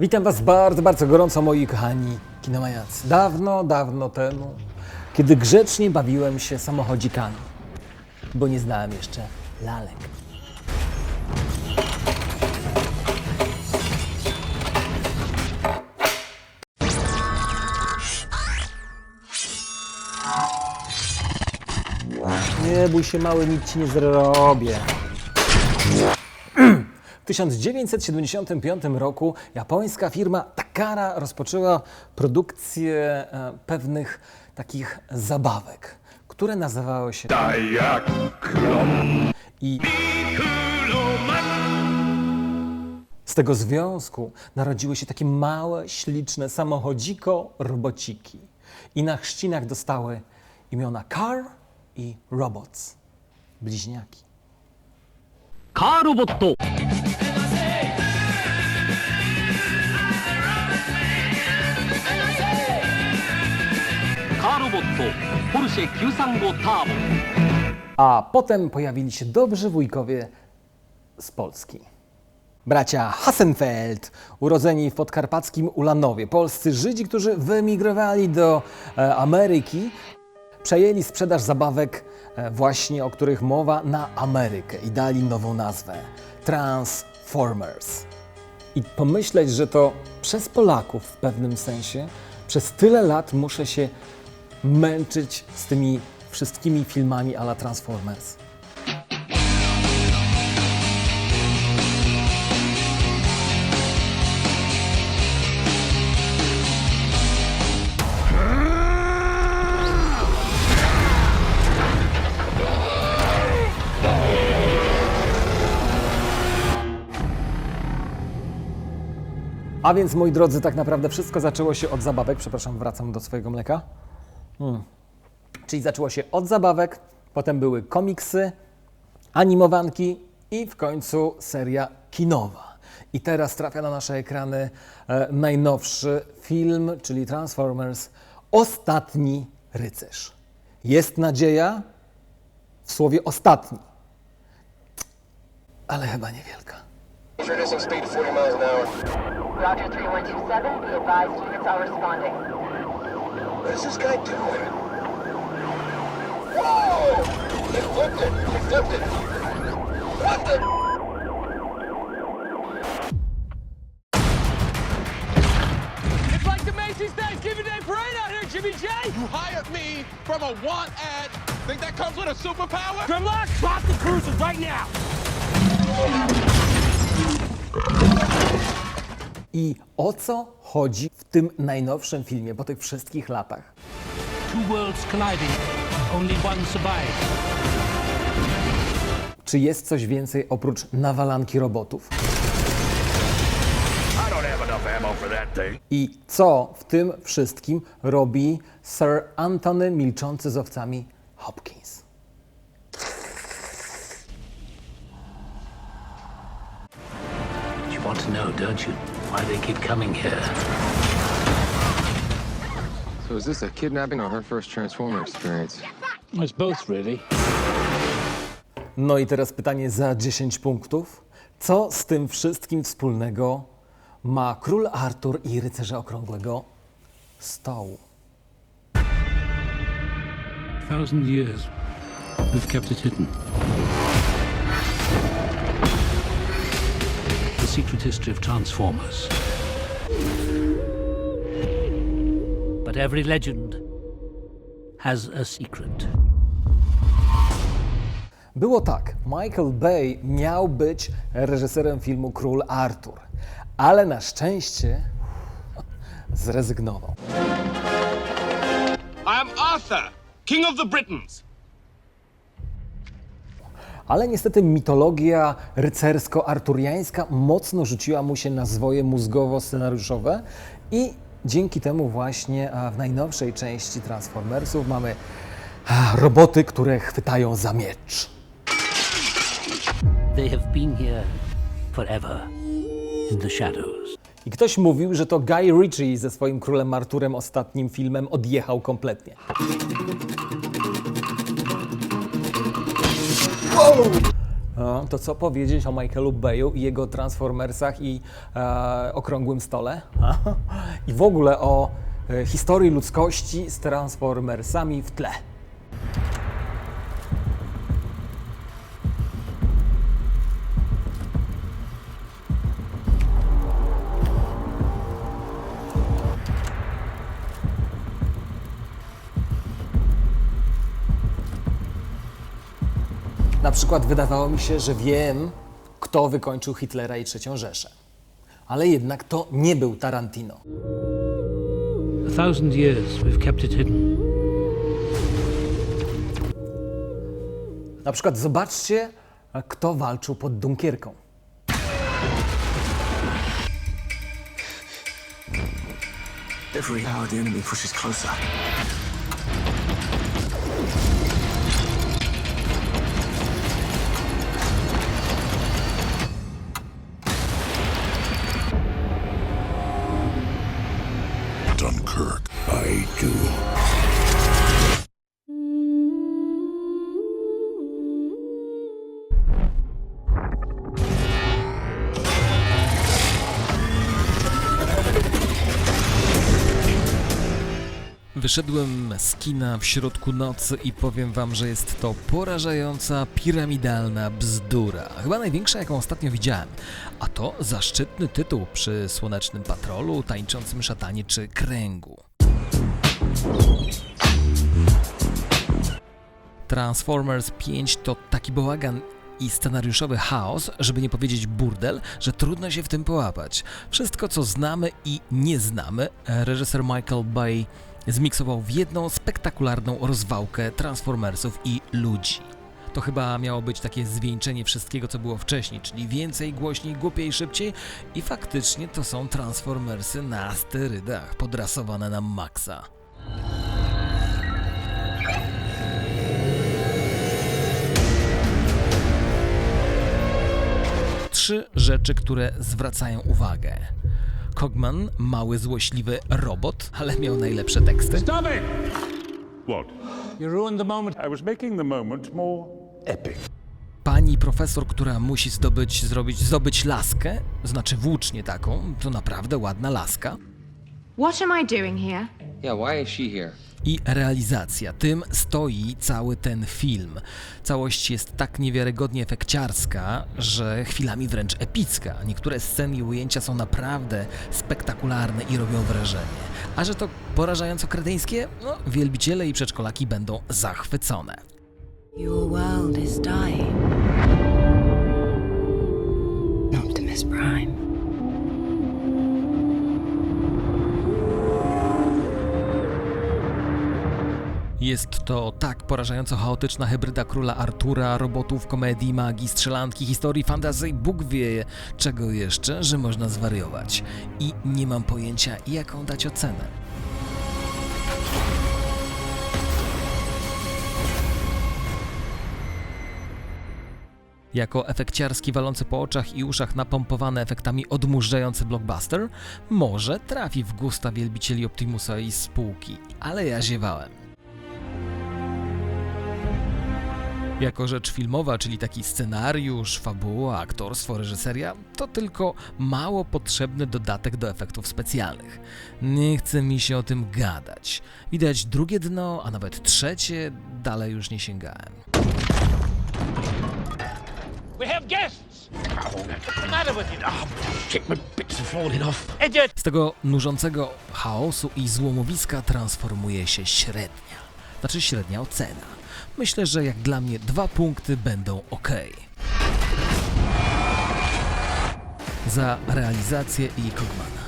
Witam Was bardzo, bardzo gorąco, moi kochani kinomaniacy. Dawno, dawno temu, kiedy grzecznie bawiłem się samochodzikami, bo nie znałem jeszcze lalek. Nie bój się, mały, nic ci nie zrobię. W 1975 roku japońska firma Takara rozpoczęła produkcję e, pewnych takich zabawek, które nazywały się i z tego związku narodziły się takie małe, śliczne samochodziko robociki i na chrzcinach dostały imiona Car i Robots, bliźniaki. カーロボット ロボットポルシェ935ターボ A potem pojawili się dobrzy wujkowie z Polski. Bracia Hassenfeld, urodzeni w podkarpackim Ulanowie, polscy Żydzi, którzy wyemigrowali do e, Ameryki, przejęli sprzedaż zabawek, e, właśnie o których mowa, na Amerykę i dali nową nazwę Transformers. I pomyśleć, że to przez Polaków w pewnym sensie przez tyle lat muszę się męczyć z tymi wszystkimi filmami a la Transformers. A więc, moi drodzy, tak naprawdę wszystko zaczęło się od zabawek. Przepraszam, wracam do swojego mleka. Mm. Czyli zaczęło się od zabawek, potem były komiksy, animowanki i w końcu seria kinowa. I teraz trafia na nasze ekrany e, najnowszy film, czyli Transformers Ostatni Rycerz. Jest nadzieja w słowie ostatni, ale chyba niewielka. Introducing speed 40 miles an hour. Roger 3127, be advised units are responding. What is this guy doing? Whoa! He flipped it! He flipped it! What the? It's like the Macy's Thanksgiving Day Parade out here, Jimmy J! You hired me from a want ad. Think that comes with a superpower? Grimlock, drop the cruisers right now! I o co chodzi w tym najnowszym filmie po tych wszystkich latach? Two worlds colliding. Only one survives. Czy jest coś więcej oprócz nawalanki robotów? I don't have enough ammo for that thing. I co w tym wszystkim robi Sir Anthony milczący z owcami Hopkins? You want to know, don't you? Why they keep coming here. So is this a kidnapping or her first Transformer experience? It's both, really. No i teraz pytanie za 10 punktów. Co z tym wszystkim wspólnego ma król Artur i rycerze okrągłego stołu? Thousand years. We've kept it hidden. Secret history of Transformers. But every legend has a secret. Było tak, Michael Bay miał być reżyserem filmu Król Artur, ale na szczęście zrezygnował. I'm Arthur, King of the Britons. Ale niestety mitologia rycersko-arturiańska mocno rzuciła mu się na zwoje mózgowo-scenariuszowe i dzięki temu właśnie w najnowszej części Transformersów mamy roboty, które chwytają za miecz. They have been here forever in the shadows. I ktoś mówił, że to Guy Ritchie ze swoim Królem Arturem ostatnim filmem odjechał kompletnie. No, to co powiedzieć o Michaelu Bayu i jego Transformersach i e, okrągłym stole? I w ogóle o e, historii ludzkości z Transformersami w tle. Na przykład wydawało mi się, że wiem, kto wykończył Hitlera i III Rzeszę. Ale jednak to nie był Tarantino. A thousand years we've kept it hidden. Na przykład zobaczcie, kto walczył pod Dunkierką. Every hour the enemy pushes closer. Wyszedłem z kina w środku nocy i powiem wam, że jest to porażająca, piramidalna bzdura. Chyba największa, jaką ostatnio widziałem. A to zaszczytny tytuł przy Słonecznym Patrolu, Tańczącym Szatanie czy Kręgu. Transformers 5 to taki bałagan i scenariuszowy chaos, żeby nie powiedzieć burdel, że trudno się w tym połapać. Wszystko, co znamy i nie znamy, reżyser Michael Bay zmiksował w jedną spektakularną rozwałkę Transformersów i ludzi. To chyba miało być takie zwieńczenie wszystkiego, co było wcześniej, czyli więcej, głośniej, głupiej, szybciej i faktycznie to są Transformersy na sterydach, podrasowane na maksa. trzy rzeczy, które zwracają uwagę. Cogman, mały złośliwy robot, ale miał najlepsze teksty. Stop it! What? You ruined the moment. I was making the moment more epic. Pani profesor, która musi zdobyć, zrobić, zdobyć laskę, znaczy włócznię taką, to naprawdę ładna laska. What am I doing here? Yeah, why is she here? I realizacja. Tym stoi cały ten film. Całość jest tak niewiarygodnie efekciarska, że chwilami wręcz epicka. Niektóre sceny i ujęcia są naprawdę spektakularne i robią wrażenie. A że to porażająco kretyńskie, no, wielbiciele i przedszkolaki będą zachwycone. Your world is dying. Optimus Prime. Jest to tak porażająco chaotyczna hybryda króla Artura, robotów, komedii, magii, strzelanki, historii, fantazji, Bóg wie czego jeszcze, że można zwariować. I nie mam pojęcia, jaką dać ocenę. Jako efekciarski walący po oczach i uszach napompowany efektami odmurzający blockbuster, może trafi w gusta wielbicieli Optimusa i spółki, ale ja ziewałem. Jako rzecz filmowa, czyli taki scenariusz, fabuła, aktorstwo, reżyseria, to tylko mało potrzebny dodatek do efektów specjalnych. Nie chce mi się o tym gadać. Widać drugie dno, a nawet trzecie, dalej już nie sięgałem. We have guests! Idiot! Z tego nużącego chaosu i złomowiska transformuje się średnia. Znaczy średnia ocena. Myślę, że jak dla mnie dwa punkty będą ok. Za realizację i Kogmana.